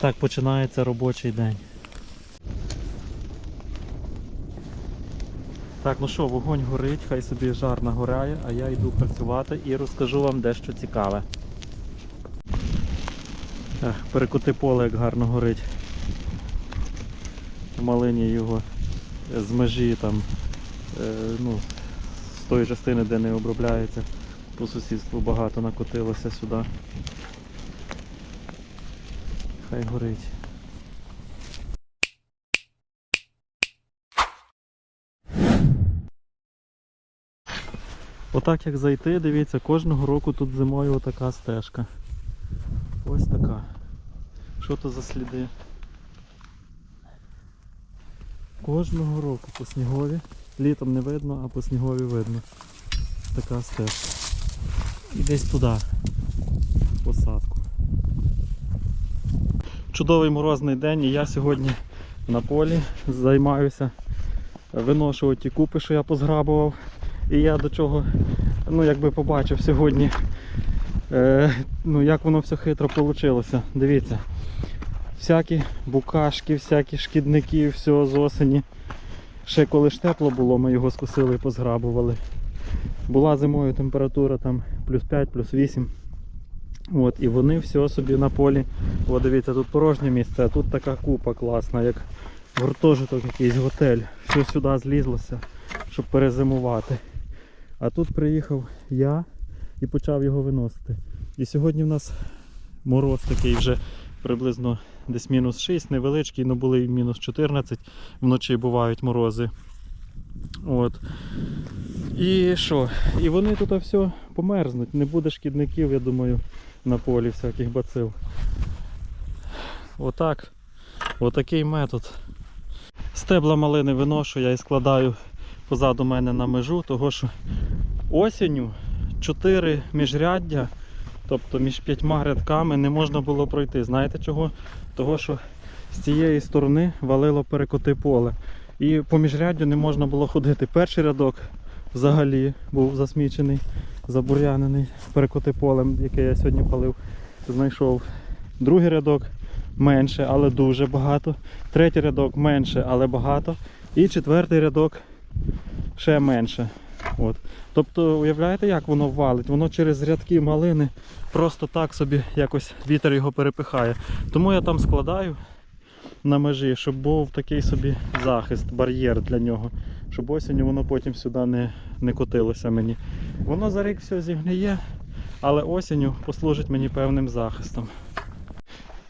Так починається робочий день. Так, ну що, вогонь горить, хай собі жар нагоряє, а я йду працювати і розкажу вам дещо цікаве. Ех, перекоти поле, як гарно горить. Малині його з межі там, е, ну, з тої частини, де не обробляється, по сусідству багато накотилося сюди. Хай горить. Отак як зайти, дивіться, кожного року тут зимою отака стежка. Ось така. Що то за сліди? Кожного року по снігові. Літом не видно, а по снігові видно. Така стежка. І десь туди. в Посадку. Чудовий морозний день і я сьогодні на полі займаюся. Виношу ті купи, що я позграбував. І я до чого ну, якби побачив сьогодні, е, ну, як воно все хитро вийшло. Дивіться, всякі букашки, всякі шкідники, все з осені. Ще коли ж тепло було, ми його скосили і позграбували. Була зимою температура там плюс 5, плюс 8. От, і вони все собі на полі. О, дивіться, тут порожнє місце, а тут така купа класна, як гуртожиток якийсь готель. Все сюди злізлося, щоб перезимувати. А тут приїхав я і почав його виносити. І сьогодні в нас мороз такий вже приблизно десь мінус 6, невеличкий, але були і мінус 14, вночі бувають морози. От. І що? І вони тут все померзнуть. Не буде шкідників, я думаю, на полі всяких бацил. Отак. Отакий метод. Стебла малини виношу я і складаю позаду мене на межу, того що осінню 4 міжряддя, тобто між п'ятьма рядками не можна було пройти. Знаєте чого? Того що з цієї сторони валило перекоти поле. І по міжряддю не можна було ходити. Перший рядок взагалі був засмічений, забур'янений перекоти полем, яке я сьогодні палив, знайшов. Другий рядок менше, але дуже багато. Третій рядок менше, але багато. І четвертий рядок ще менше. От. Тобто, уявляєте, як воно валить? Воно через рядки малини просто так собі якось вітер його перепихає. Тому я там складаю на межі, щоб був такий собі захист, бар'єр для нього. Щоб осінню воно потім сюди не, не котилося мені. Воно за рік все зігниє, але осінню послужить мені певним захистом.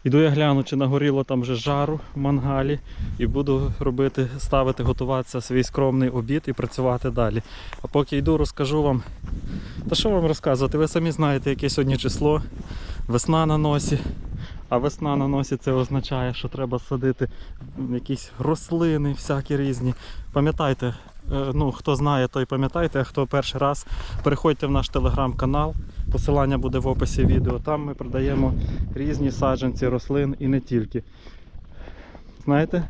Іду я гляну, чи нагоріло там вже жару в мангалі і буду робити, ставити, готуватися свій скромний обід і працювати далі. А поки йду, розкажу вам. Та що вам розказувати? Ви самі знаєте, яке сьогодні число, весна на носі. А весна на носі це означає, що треба садити якісь рослини, всякі різні. Пам'ятайте, е, ну хто знає, той пам'ятайте, а хто перший раз, переходьте в наш телеграм-канал. Посилання буде в описі відео. Там ми продаємо різні саджанці рослин і не тільки. Знаєте,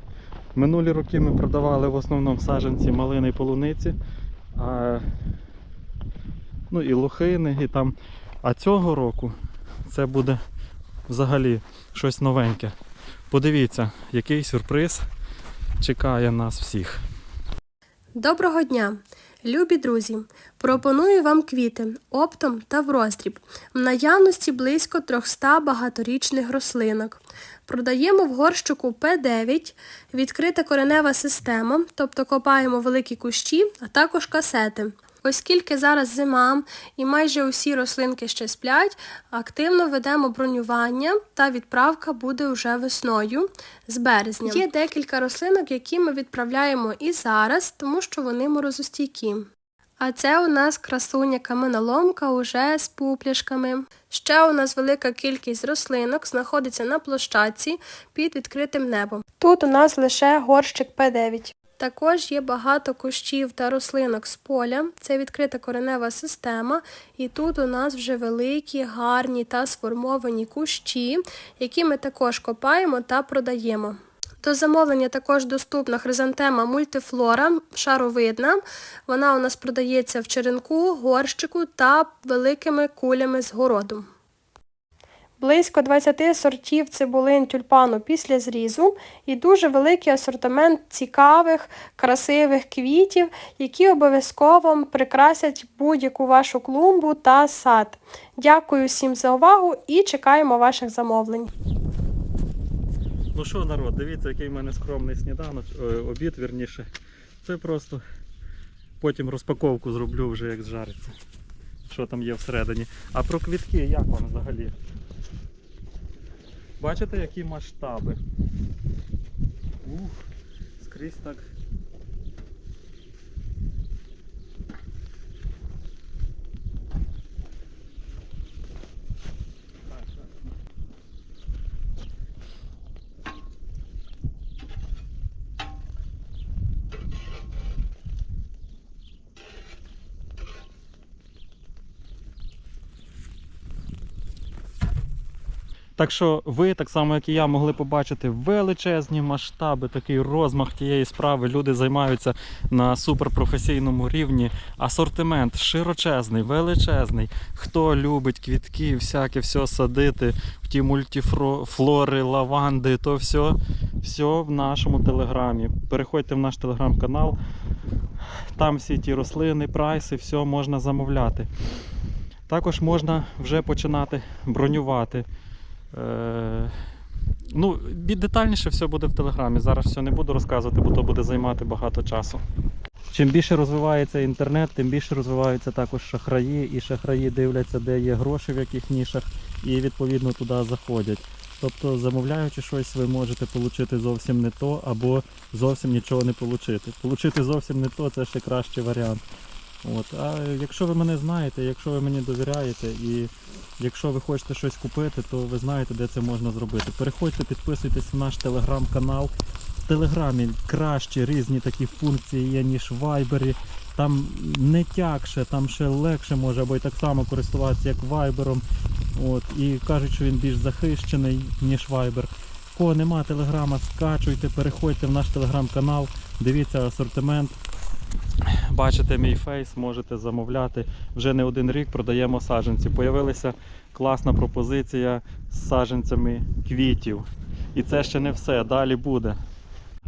минулі роки ми продавали в основному саджанці малини і полуниці, а, ну і лохини, і там. А цього року це буде взагалі щось новеньке. Подивіться, який сюрприз чекає нас всіх. Доброго дня! Любі друзі! Пропоную вам квіти оптом та в роздріб. В наявності близько 300 багаторічних рослинок. Продаємо в горщику П9, відкрита коренева система, тобто копаємо великі кущі, а також касети. Оскільки зараз зима і майже усі рослинки ще сплять, активно ведемо бронювання та відправка буде вже весною з березня. Є декілька рослинок, які ми відправляємо і зараз, тому що вони морозостійкі. А це у нас красуня каменоломка уже з пупляшками. Ще у нас велика кількість рослинок знаходиться на площадці під відкритим небом. Тут у нас лише горщик П9. Також є багато кущів та рослинок з поля. Це відкрита коренева система, і тут у нас вже великі, гарні та сформовані кущі, які ми також копаємо та продаємо. До замовлення також доступна хризантема мультифлора, шаровидна. Вона у нас продається в черенку, горщику та великими кулями з городу. Близько 20 сортів цибулин тюльпану після зрізу і дуже великий асортимент цікавих, красивих квітів, які обов'язково прикрасять будь-яку вашу клумбу та сад. Дякую всім за увагу і чекаємо ваших замовлень. Ну що, народ, дивіться, який в мене скромний сніданок, е, обід вірніше. Це просто потім розпаковку зроблю вже як зжариться. Що там є всередині. А про квітки як вам взагалі? Бачите, які масштаби? Ух, скрізь так так. Так що ви, так само як і я, могли побачити величезні масштаби, такий розмах тієї справи. Люди займаються на суперпрофесійному рівні. Асортимент широчезний, величезний. Хто любить квітки, всяке все садити, в ті мультифлори, лаванди, то все, все в нашому телеграмі. Переходьте в наш телеграм-канал. Там всі ті рослини, прайси, все можна замовляти. Також можна вже починати бронювати. Е, Ну, детальніше все буде в телеграмі. Зараз все не буду розказувати, бо то буде займати багато часу. Чим більше розвивається інтернет, тим більше розвиваються також шахраї, і шахраї дивляться, де є гроші в яких нішах, і відповідно туди заходять. Тобто, замовляючи щось, ви можете отримати зовсім не то, або зовсім нічого не отримати. Получити зовсім не то це ще кращий варіант. От. А якщо ви мене знаєте, якщо ви мені довіряєте і якщо ви хочете щось купити, то ви знаєте, де це можна зробити. Переходьте, підписуйтесь в наш телеграм-канал. В телеграмі кращі різні такі функції є, ніж в вайбері. Там не тягше, там ще легше може, або й так само користуватися, як вайбером. От. І кажуть, що він більш захищений, ніж вайбер. Кого нема телеграма, скачуйте, переходьте в наш телеграм-канал, дивіться асортимент. Бачите мій фейс, можете замовляти. Вже не один рік продаємо саджанці. Появилася класна пропозиція з саджанцями квітів. І це ще не все, далі буде.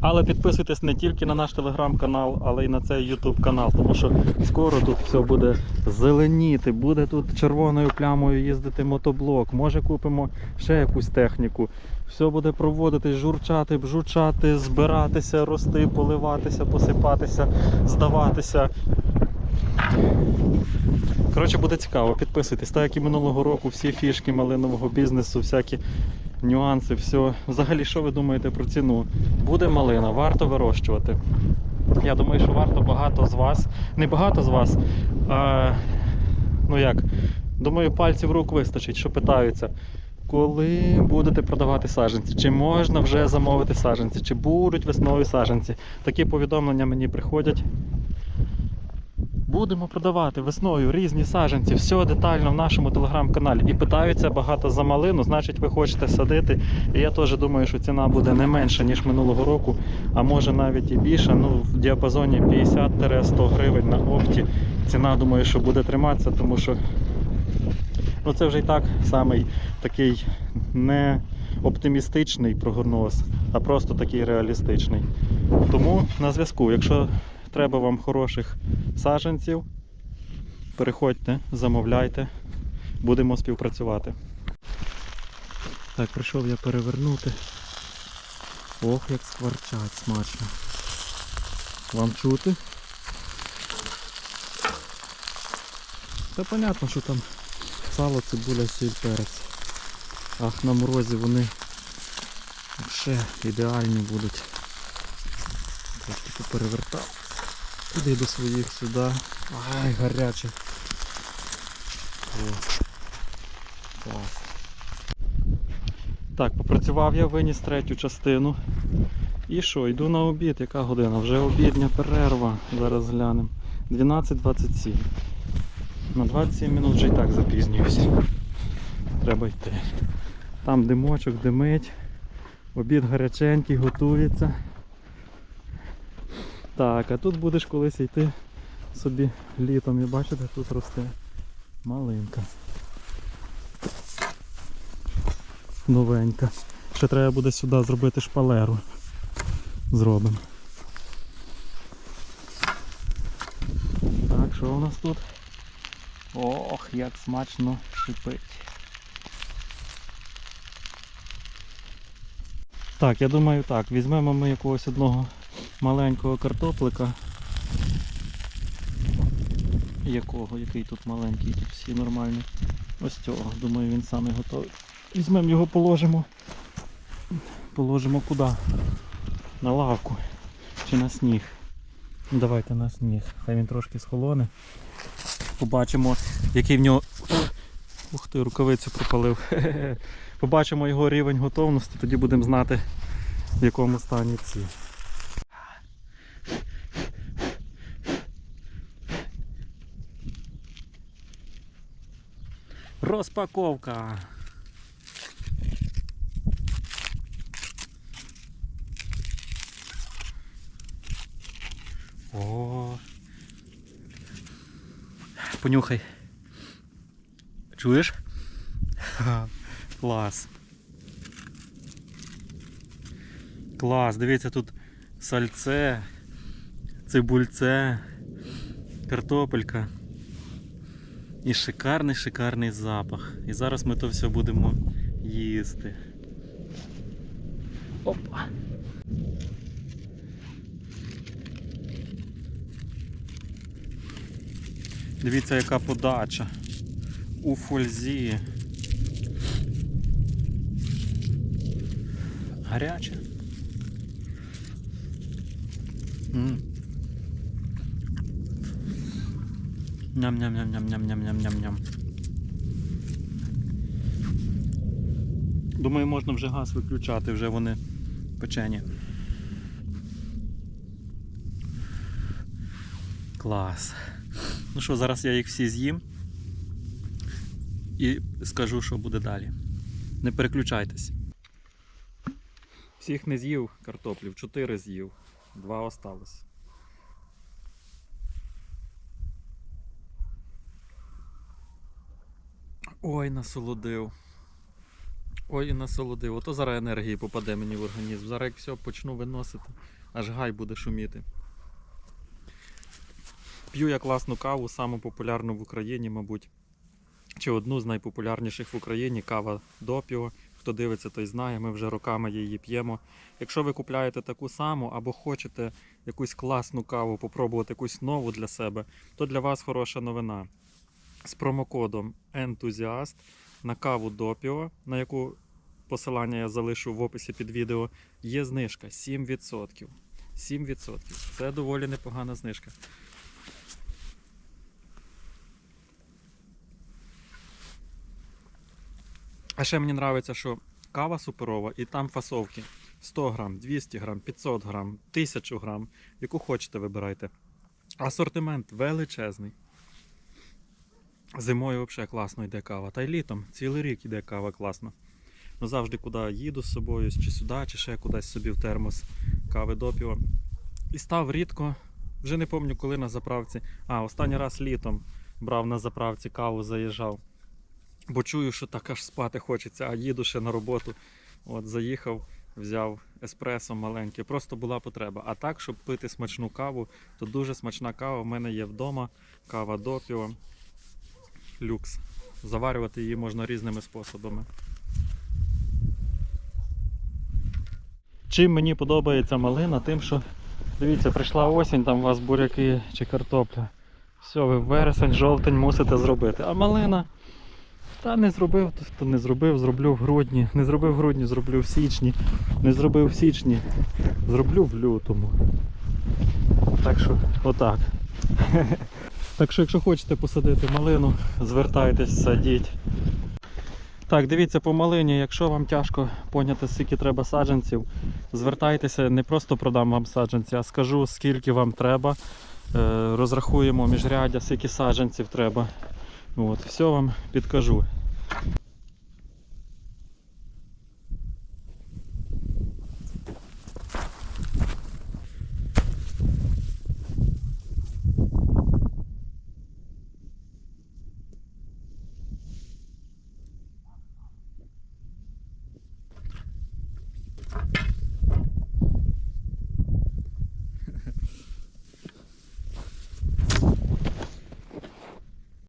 Але підписуйтесь не тільки на наш телеграм-канал, але й на цей ютуб канал, тому що скоро тут все буде зеленіти, буде тут червоною плямою їздити мотоблок. Може купимо ще якусь техніку. Все буде проводитись, журчати, бжучати, збиратися, рости, поливатися, посипатися, здаватися. Коротше, буде цікаво, підписуйтесь. Так як і минулого року, всі фішки малинового бізнесу, всякі нюанси, все. Взагалі, що ви думаєте про ціну? Буде малина, варто вирощувати. Я думаю, що варто багато з вас, не багато з вас, а ну як, думаю, пальців рук вистачить, що питаються. Коли будете продавати саджанці, чи можна вже замовити саджанці, чи будуть весною саджанці? Такі повідомлення мені приходять. Будемо продавати весною різні саджанці, все детально в нашому телеграм-каналі. І питаються багато за малину, значить ви хочете садити. І я теж думаю, що ціна буде не менша, ніж минулого року, а може навіть і більше. Ну, в діапазоні 50-100 гривень на опті. Ціна, думаю, що буде триматися, тому що ну, це вже і так самий такий не оптимістичний прогноз, а просто такий реалістичний. Тому на зв'язку, якщо треба вам хороших саджанців, переходьте, замовляйте, будемо співпрацювати. Так, прийшов я перевернути. Ох, як скворчать смачно. Вам чути? Та понятно, що там сало, цибуля, сіль, перець. Ах, на морозі вони ще ідеальні будуть. Трошки перевертав. Туди до своїх сюди. Ай, гаряче. Клас. Так, попрацював я, виніс третю частину. І що, йду на обід, яка година? Вже обідня перерва. Зараз глянемо. 12.27. На 27 минут вже і так запізнююся. Треба йти. Там димочок димить. Обід гаряченький, готується. Так, а тут будеш колись йти собі літом і бачите, тут росте малинка. новенька. Ще треба буде сюди зробити шпалеру. Зробимо. Так, що у нас тут? Ох, як смачно шипить. Так, я думаю так, візьмемо ми якогось одного маленького картоплика. Якого? Який тут маленький, тут всі нормальні. Ось цього, думаю, він самий готовий. Візьмемо його, положимо. Положимо куди? На лавку чи на сніг. Давайте на сніг. Хай він трошки схолоне. Побачимо, який в нього. Ух ти, рукавицю пропалив. Побачимо його рівень готовності, тоді будемо знати, в якому стані ці. Розпаковка. О. Понюхай. Чуєш? Клас. Клас, дивіться, тут сальце, цибульце, картопелька. І шикарний шикарний запах. І зараз ми то все будемо їсти. Опа. Дивіться, яка подача. У фользі. Гаряче. М. Ням-ням-ням-ням-ням-ням-ням-ням. Думаю, можна вже газ виключати, вже вони печені. Клас. Ну що, зараз я їх всі з'їм і скажу, що буде далі. Не переключайтесь. Всіх не з'їв картоплів, чотири з'їв, два осталось. Ой, насолодив. Ой, і насолодив. Ото зараз енергії попаде мені в організм. Зараз як все почну виносити, аж гай буде шуміти. П'ю я класну каву, саму популярну в Україні, мабуть. Чи одну з найпопулярніших в Україні кава Допіо. Хто дивиться, той знає, ми вже роками її п'ємо. Якщо ви купляєте таку саму або хочете якусь класну каву, попробувати якусь нову для себе, то для вас хороша новина. З промокодом Enthusiast на каву Допіо, на яку посилання я залишу в описі під відео, є знижка 7%. 7%. Це доволі непогана знижка. А ще мені подобається, що кава суперова і там фасовки 100 грам, 200 грам, 500 грам, 1000 грам, яку хочете вибирайте. Асортимент величезний. Зимою взагалі класно йде кава. Та й літом цілий рік йде кава класно. Ну завжди куди їду з собою, чи сюди, чи ще кудись собі в термос кави допіо. І став рідко, вже не пам'ятаю коли на заправці. А, останній раз літом брав на заправці каву, заїжджав. Бо чую, що так аж спати хочеться, а їду ще на роботу. От заїхав, взяв еспресо маленьке, просто була потреба. А так, щоб пити смачну каву, то дуже смачна кава в мене є вдома. Кава допіо. Люкс. Заварювати її можна різними способами. Чим мені подобається малина, тим, що дивіться, прийшла осінь, там у вас буряки чи картопля. Все, ви вересень, жовтень мусите зробити. А малина. Та не зробив, то- не зробив, зроблю в грудні. Не зробив в грудні, зроблю в січні. Не зробив в січні, зроблю в лютому. Так що, отак. Так що, якщо хочете посадити малину, звертайтесь, садіть. Так, дивіться по малині, якщо вам тяжко поняти, скільки треба саджанців, звертайтеся, не просто продам вам саджанці, а скажу, скільки вам треба. Е, Розрахуємо міжряддя, скільки саджанців треба. От, все вам підкажу.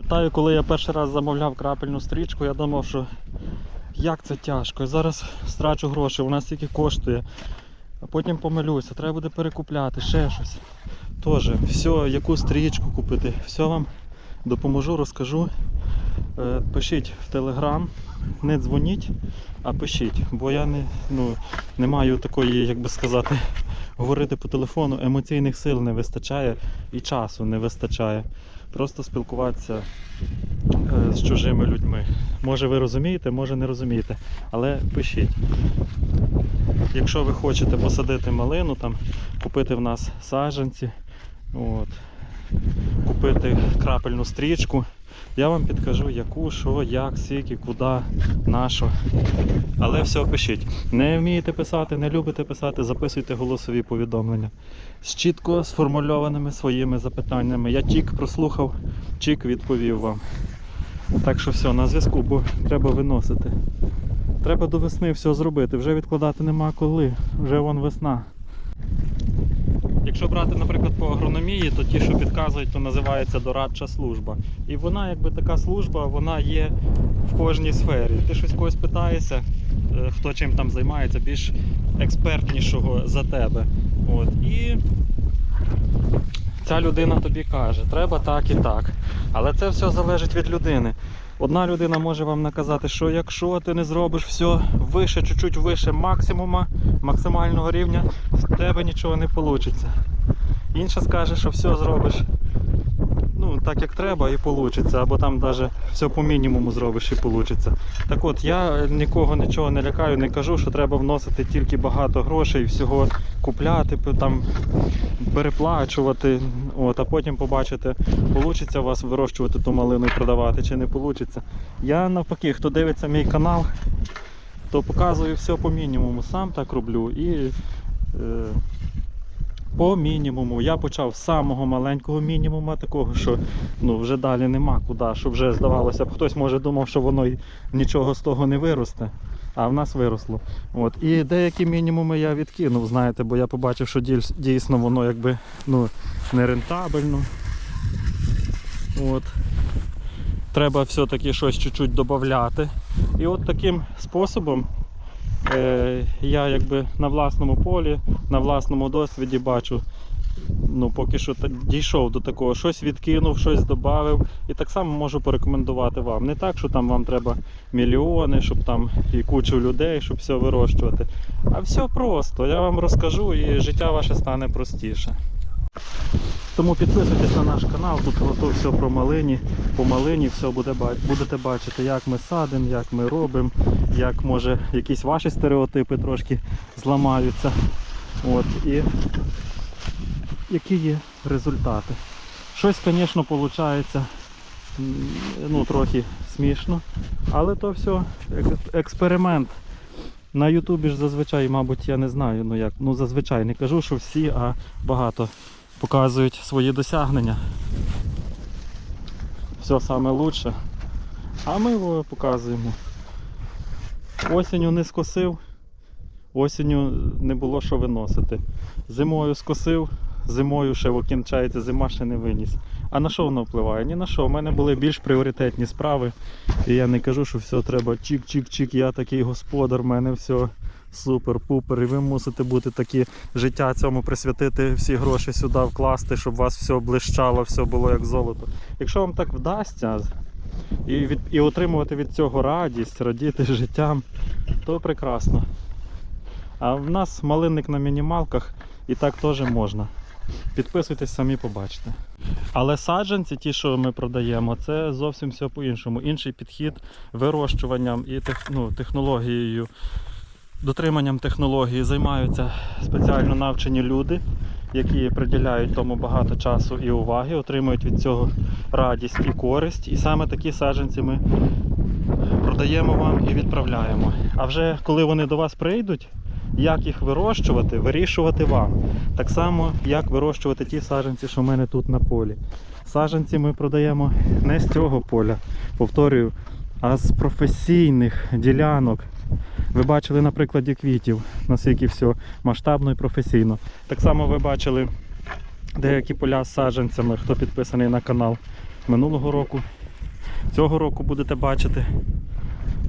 Пам'ятаю, коли я перший раз замовляв крапельну стрічку, я думав, що як це тяжко. І зараз страчу гроші, вона стільки коштує. А потім помилюся, треба буде перекупляти, ще щось. Тоже, все, яку стрічку купити, все вам допоможу, розкажу. Е, Пишіть в Телеграм, не дзвоніть, а пишіть, бо я не, ну, не маю такої, як би сказати, говорити по телефону, емоційних сил не вистачає і часу не вистачає. Просто спілкуватися е, з чужими людьми. Може ви розумієте, може не розумієте, але пишіть. Якщо ви хочете посадити малину, там, купити в нас саджанці, от, купити крапельну стрічку, я вам підкажу, яку, що, як, скільки, куди, на що. Але все пишіть. Не вмієте писати, не любите писати, записуйте голосові повідомлення з чітко сформульованими своїми запитаннями. Я тік прослухав, чік відповів вам. Так що все, на зв'язку, бо треба виносити. Треба до весни все зробити, вже відкладати нема коли, вже вон весна. Якщо брати, наприклад, по агрономії, то ті, що підказують, то називається дорадча служба. І вона, якби така служба, вона є в кожній сфері. Ти щось когось питаєшся, е, хто чим там займається, більш експертнішого за тебе. От. І ця людина тобі каже, треба так і так. Але це все залежить від людини. Одна людина може вам наказати, що якщо ти не зробиш все вище, чуть-чуть вище максимума, максимального рівня, в тебе нічого не вийде. Інша скаже, що все зробиш так як треба і вийде, або там навіть все по мінімуму зробиш і вийде. Так от, я нікого нічого не лякаю, не кажу, що треба вносити тільки багато грошей, всього купляти, там, переплачувати, от, а потім побачите, вийде у вас вирощувати ту малину і продавати чи не вийде. Я навпаки, хто дивиться мій канал, то показую все по мінімуму. Сам так роблю і е, по мінімуму. Я почав з самого маленького мінімуму, такого, що ну, вже далі нема куди, що вже здавалося б, хтось може думав, що воно нічого з того не виросте. А в нас виросло. От. І деякі мінімуми я відкинув, знаєте, бо я побачив, що дійсно воно якби ну, нерентабельно. От. Треба все-таки щось чуть-чуть додати. І от таким способом я якби на власному полі, на власному досвіді бачу. Ну, поки що дійшов до такого, щось відкинув, щось додав. І так само можу порекомендувати вам. Не так, що там вам треба мільйони, щоб там і кучу людей, щоб все вирощувати. А все просто. Я вам розкажу і життя ваше стане простіше. Тому підписуйтесь на наш канал, тут ото все про малині. По малині все буде, будете бачити, як ми садимо, як ми робимо, як може якісь ваші стереотипи трошки зламаються. От, і які є результати. Щось, звісно, виходить ну, трохи смішно, але то все експеримент. На Ютубі ж зазвичай, мабуть, я не знаю, ну як, ну зазвичай не кажу, що всі, а багато показують свої досягнення. Все саме лучше. А ми його показуємо. Осінню не скосив, осінню не було що виносити. Зимою скосив, зимою ще кінчається зима ще не виніс. А на що воно впливає? Ні на що. У мене були більш пріоритетні справи. І я не кажу, що все треба чик-чик-чик, я такий господар, в мене все супер-пупер. І ви мусите бути такі життя цьому присвятити, всі гроші сюди вкласти, щоб у вас все блищало, все було як золото. Якщо вам так вдасться і, від, і отримувати від цього радість, радіти життям, то прекрасно. А в нас малинник на мінімалках і так теж можна. Підписуйтесь, самі побачите. Але саджанці, ті, що ми продаємо, це зовсім все по-іншому. Інший підхід вирощуванням і тех, ну, технологією, дотриманням технології займаються спеціально навчені люди, які приділяють тому багато часу і уваги, отримують від цього радість і користь. І саме такі саджанці ми продаємо вам і відправляємо. А вже коли вони до вас прийдуть, як їх вирощувати, вирішувати вам. Так само, як вирощувати ті саджанці, що в мене тут на полі. Саджанці ми продаємо не з цього поля, повторюю, а з професійних ділянок. Ви бачили на прикладі квітів, наскільки все масштабно і професійно. Так само ви бачили деякі поля з саджанцями, хто підписаний на канал минулого року цього року будете бачити.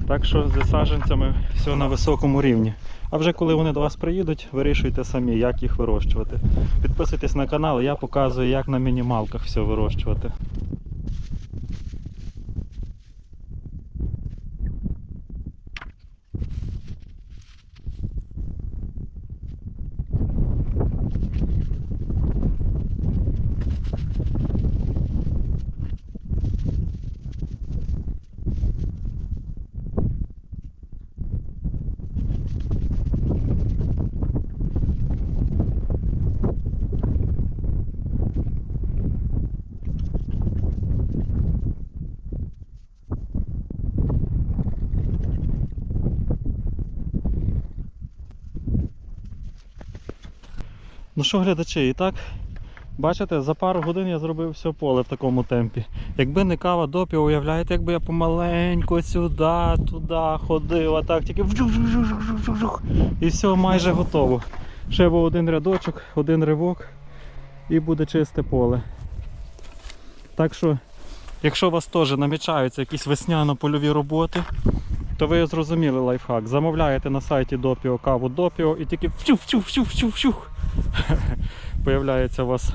Так що з саджанцями все на високому рівні. А вже коли вони до вас приїдуть, вирішуйте самі, як їх вирощувати. Підписуйтесь на канал, я показую, як на мінімалках все вирощувати. Ну що, глядачі, і так, бачите, за пару годин я зробив все поле в такому темпі. Якби не кава допі, уявляєте, якби я помаленьку сюди, туди ходив, а так тільки і все майже готово. Ще був один рядочок, один ривок і буде чисте поле. Так що, якщо у вас теж намічаються якісь весняно-польові роботи, то ви зрозуміли лайфхак. Замовляєте на сайті Допіо каву Допіо і тільки вчух-вчух-вчух-вчух. Появляється у вас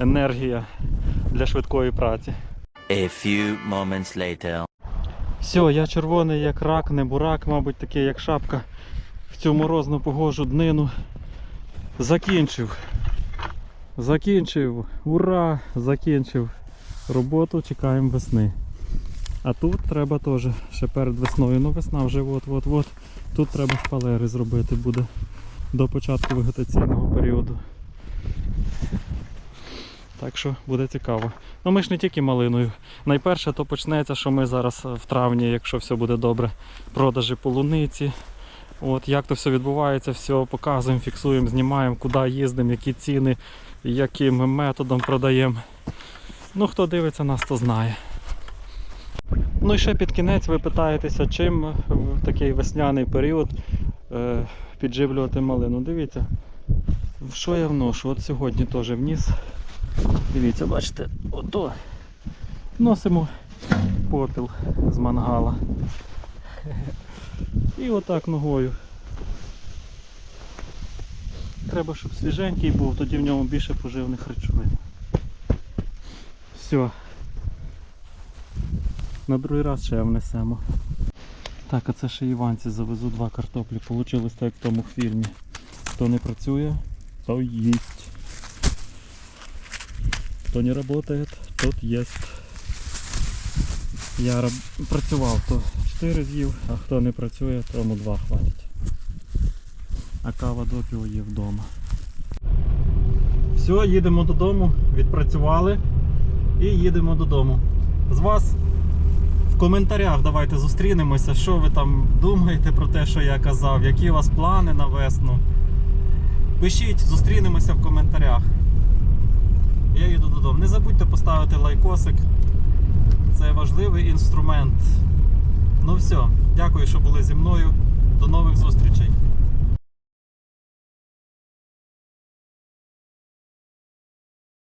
енергія для швидкої праці. A few moments later. Все, я червоний як рак, не бурак, мабуть, такий як шапка в цю морозну погожу днину. Закінчив. Закінчив. Ура! Закінчив роботу, чекаємо весни. А тут треба теж ще перед весною. Ну весна вже от-от-от. Тут треба шпалери зробити буде до початку вегетаційного періоду. Так що буде цікаво. Ну ми ж не тільки малиною. Найперше то почнеться, що ми зараз в травні, якщо все буде добре, продажі полуниці. От як то все відбувається, все показуємо, фіксуємо, знімаємо, куди їздимо, які ціни, яким методом продаємо. Ну хто дивиться нас, то знає. Ну і ще під кінець ви питаєтеся, чим в такий весняний період е, підживлювати малину. Дивіться, що я вношу? От сьогодні теж вніс. Дивіться, бачите, ото носимо попіл з мангала. І отак ногою. Треба, щоб свіженький був, тоді в ньому більше поживних речовин. Все. На другий раз ще внесемо. Так, а це ще Іванці завезу два картоплі. Получилось так як в тому фільмі. Хто не працює, то їсть. Хто не працює, тот їсть. Я працював, то 4 з'їв, а хто не працює, тому 2 хватить. А кава допіо є вдома. Все, їдемо додому, відпрацювали і їдемо додому. З вас в коментарях давайте зустрінемося, що ви там думаєте про те, що я казав, які у вас плани на весну. Пишіть, зустрінемося в коментарях. Я їду додому. Не забудьте поставити лайкосик. Це важливий інструмент. Ну все, дякую, що були зі мною. До нових зустрічей.